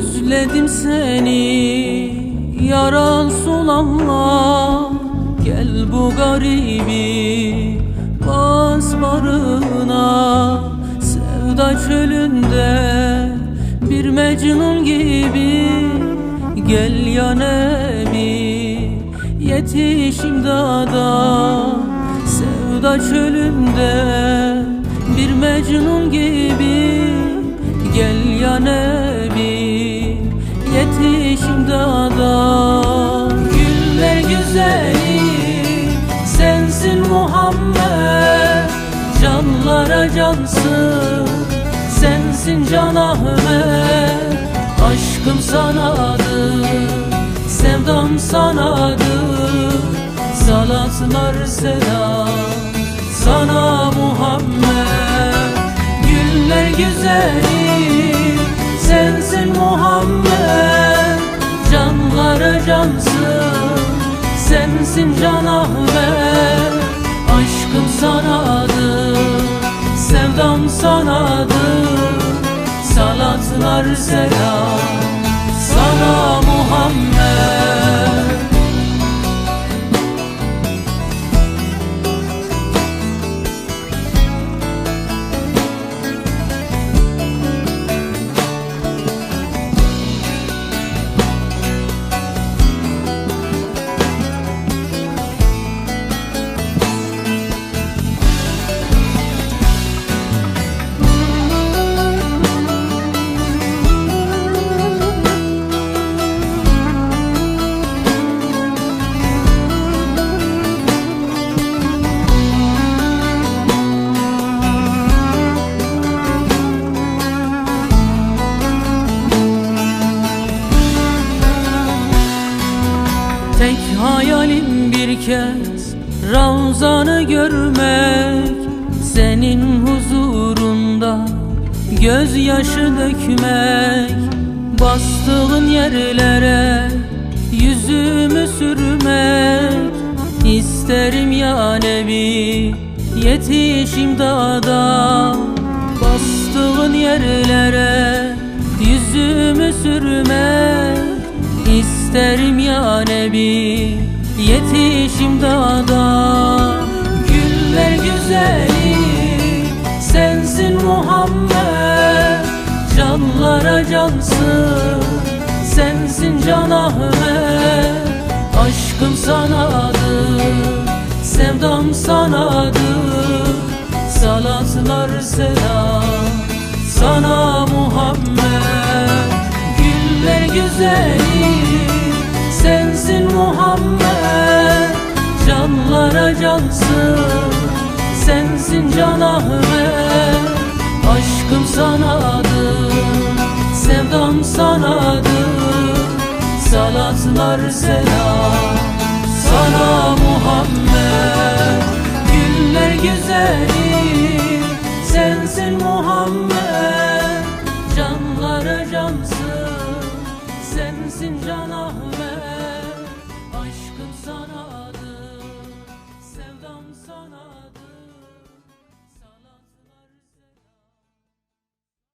Özledim seni yaran sulanma Gel bu garibi bas barına. Sevda çölünde bir mecnun gibi. Gel ya Nebi yetiş imdada. Sevda çölünde bir mecnun gibi. Gel ya Nebi Canlara cansın sensin Can Ahmet Aşkım sanadır, sevdam sanadır Salatlar selam sana Muhammed. Güller güzeli sensin Muhammed. Canlara cansın sensin Can Ahmet Aşkım sevdam sanadır Salatlar selam sana kez Ravzanı görmek Senin huzurunda Gözyaşı dökmek Bastığın yerlere Yüzümü sürmek. İsterim ya Nebi Yetiş imdada. Bastığın yerlere Yüzümü sürmek. İsterim ya Nebi Yetiş imdada Güller güzeli Sensin Muhammed Canlara cansın Sensin Can Ahmet Aşkım sanadır Canlara cansın Sensin Can Ahmet Aşkım sanadır Sevdam sanadır Salatlar selam